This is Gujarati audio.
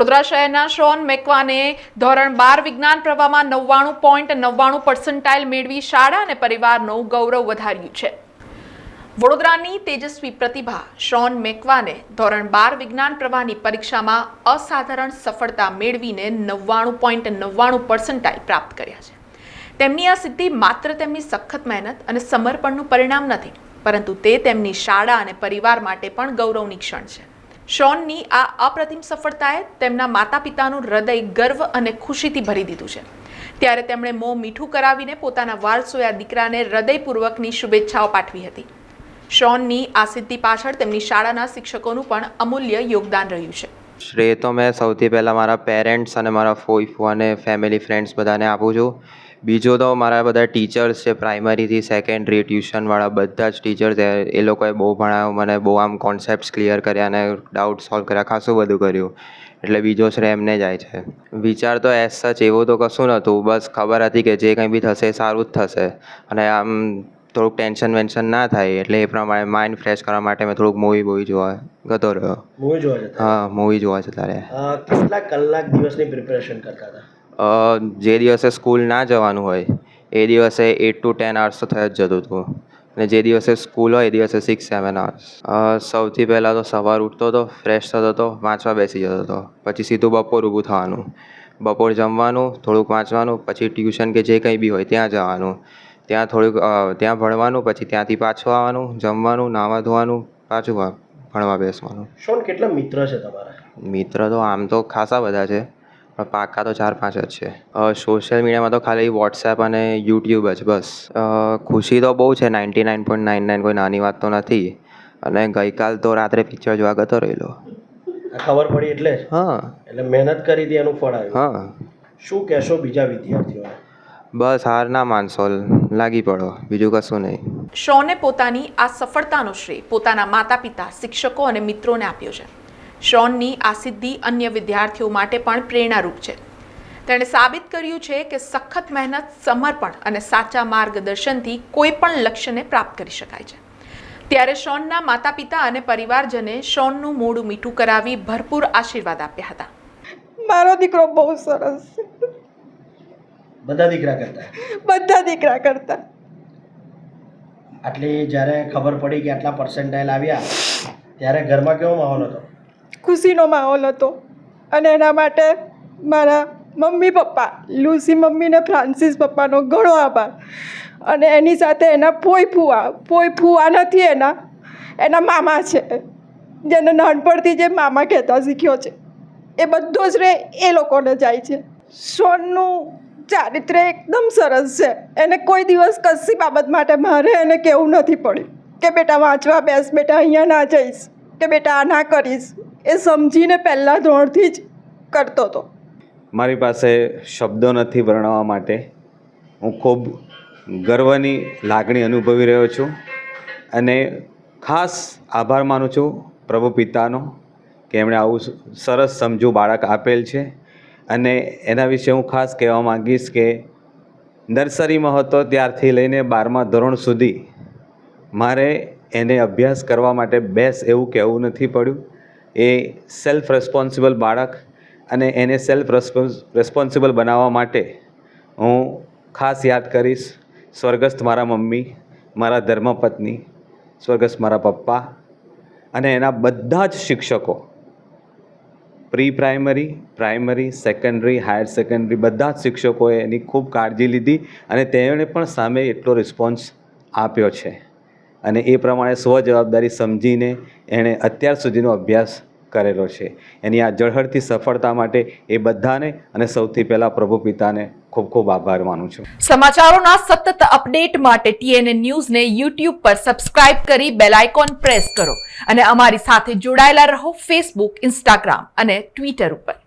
વડોદરા શહેરના શોન મેકવાને ધોરણ બાર વિજ્ઞાન પ્રવાહમાં નવ્વાણું પોઈન્ટ નવ્વાણું પર્સન્ટાઇલ મેળવી શાળા અને પરિવારનું ગૌરવ વધાર્યું છે. વડોદરાની તેજસ્વી પ્રતિભા શોન મેકવાને ધોરણ બાર વિજ્ઞાન પ્રવાહની પરીક્ષામાં અસાધારણ સફળતા મેળવીને નવ્વાણું પોઈન્ટ નવ્વાણું પર્સન્ટાઇલ પ્રાપ્ત કર્યા છે. તેમની આ સિદ્ધિ માત્ર તેમની સખત મહેનત અને સમર્પણનું પરિણામ નથી, પરંતુ તે તેમની શાળા અને પરિવાર માટે પણ ગૌરવની ક્ષણ છે. શોનની આ અપ્રતિમ સફળતાએ તેમના માતા પિતાનું હૃદય ગર્વ અને ખુશીથી ભરી દીધું છે. ત્યારે તેમણે મોં મીઠું કરાવીને પોતાના વારસોયા દીકરાને હૃદયપૂર્વકની શુભેચ્છાઓ પાઠવી હતી. શોનની આ સિદ્ધિ પાછળ તેમની શાળાના શિક્ષકોનું પણ અમૂલ્ય યોગદાન રહ્યું છે. શ્રેય તો મેં સૌથી પહેલાં મારા પેરેન્ટ્સ અને મારા ફોઈ ફૂ અને ફેમિલી ફ્રેન્ડ્સ બધાને આપું છું. બીજું તો મારા બધા ટીચર્સ છે પ્રાઇમરીથી સેકન્ડરી ટ્યુશનવાળા બધા જ ટીચર્સ એ લોકોએ બહુ ભણાવ્યું મને બહુ આમ કોન્સેપ્ટ્સ ક્લિયર કર્યા અને ડાઉટ સોલ્વ કર્યા ખાસું બધું કર્યું. એટલે બીજો શ્રેય એમને જાય છે. વિચાર તો એઝ સચ એવો તો કશું નહોતું. બસ ખબર હતી કે જે કંઈ બી થશે એ સારું જ થશે. અને આમ થોડુંક ટેન્શન વેન્શન ના થાય. એટલે એ પ્રમાણે માઇન્ડ ફ્રેશ કરવા માટે મેં થોડુંક મૂવી બૂવી જોવા ગતો રહ્યો. મૂવી જોવા હા મૂવી જોવા છે ત્યારે કેટલા કલાક દિવસની પ્રિપેરેશન કરતા હતા? જે દિવસે સ્કૂલ ના જવાનું હોય એ દિવસે એટ ટુ ટેન અવર્સ તો થઈ જ જતું હતું. અને જે દિવસે સ્કૂલ હોય એ દિવસે સિક્સ સેવન અવર્સ સૌથી પહેલાં તો સવાર ઉઠતો હતો ફ્રેશ થતો હતો વાંચવા બેસી જતો હતો. પછી સીધું બપોર ઊભું થવાનું. બપોર જમવાનું થોડુંક વાંચવાનું પછી ટ્યુશન કે જે કંઈ બી હોય ત્યાં જવાનું. ત્યાં થોડુંક ત્યાં ભણવાનું પછી ત્યાંથી પાછું આવવાનું જમવાનું નાહવા ધોવાનું પાછું ભણવા બેસવાનું. શોન કેટલા મિત્ર છે તમારા? મિત્ર તો આમ તો ખાસા બધા છે. પણ પાકા તો ચાર પાંચ જ છે. સોશિયલ મીડિયામાં તો ખાલી વોટ્સએપ અને યુટ્યુબ જ બસ. ખુશી તો બહુ છે ninety nine point nine nine કોઈ નાની વાત તો નથી. અને ગઈકાલ તો રાત્રે પિક્ચર જોવા ગતો રહેલો. ખબર પડી એટલે હા. એટલે મહેનત કરી હતી એનું ફળ આવ્યું. હા. શું કહેશો બીજા વિદ્યાર્થીઓને? બસ હાર ના માનશો લાગી પડો બીજું કશું નહીં. શોને પોતાની આ સફળતાનો શ્રેય પોતાના માતા પિતા શિક્ષકો અને મિત્રોને આપ્યો છે. શોનની આ સિદ્ધિ અન્ય વિદ્યાર્થીઓ માટે પણ પ્રેરણારૂપ છે. તેણે સાબિત કર્યું છે કે સખત મહેનત સમર્પણ અને સાચા માર્ગદર્શનથી કોઈ પણ લક્ષ્યને પ્રાપ્ત કરી શકાય છે. ત્યારે શોનના માતા પિતા અને પરિવારજને શોનનું મોડું મીઠું કરાવી ભરપૂર આશીર્વાદ આપ્યા હતા. મારો દીકરો બહુ સરસ છે. બધા દીકરા કરતા? બધા દીકરા કરતા. આટલી જ્યારે ખબર પડી કે આટલા પર્સન્ટાઇલ આવ્યા ત્યારે ઘરમાં કેવો માહોલ હતો? ખુશીનો માહોલ હતો. અને એના માટે મારા મમ્મી પપ્પા, લુસી મમ્મી ને ફ્રાન્સિસ પપ્પાનો ઘણો આભાર. અને એની સાથે એના પોઈ ફુવા પોઈ ફુવા નથી એના એના મામા છે. જેને નાનપણથી જે મામા કહેતા શીખ્યો છે. એ બધો જ રે એ લોકોને જાય છે. સોનનું ચારિત્ર એકદમ સરસ છે. એને કોઈ દિવસ કશી બાબત માટે મારે એને કહેવું નથી પડ્યું. કે બેટા વાંચવા બેસ, બેટા અહીંયા ના જઈશ. કે બેટા આ ના કરીશ. એ સમજીને પહેલાં ધોરણથી જ કરતો હતો. મારી પાસે શબ્દો નથી વર્ણવવા માટે. હું ખૂબ ગર્વની લાગણી અનુભવી રહ્યો છું અને ખાસ આભાર માનું છું પ્રભુ પિતાનો કે એમણે આવું સરસ સમજુ બાળક આપેલ છે અને એના વિશે હું ખાસ કહેવા માંગીશ કે નર્સરીમાં હતો ત્યારથી લઈને બારમા ધોરણ સુધી મારે એને અભ્યાસ કરવા માટે બેસ એવું કહેવું નથી પડ્યું. એ સેલ્ફ રેસ્પોન્સિબલ બાળક અને એને સેલ્ફ રેસ્પોન્સિબલ બનાવવા માટે હું ખાસ યાદ કરીશ, સ્વર્ગસ્થ મારા મમ્મી, મારા ધર્મપત્ની, સ્વર્ગસ્થ મારા પપ્પા અને એના બધા જ શિક્ષકો. Pre primary primary secondary higher secondary બધા જ શિક્ષકોએ એની ખૂબ કાળજી લીધી અને તેણે પણ સામે એટલો રિસ્પોન્સ આપ્યો છે. અને એ પ્રમાણે સ્વજવાબદારી સમજીને એણે અત્યાર સુધીનો અભ્યાસ કરેલો છે. એની આ જળહળતી સફળતા માટે એ બધાને અને સૌથી પહેલાં પ્રભુ પિતાને ખૂબ ખૂબ આભાર માનું છું. સમાચારોના સતત અપડેટ માટે ટીએનએ ન્યૂઝને યુટ્યુબ પર સબસ્ક્રાઇબ કરી બેલ આઇકોન પ્રેસ કરો અને અમારી સાથે જોડાયેલા રહો ફેસબુક ઇન્સ્ટાગ્રામ અને ટ્વિટર ઉપર.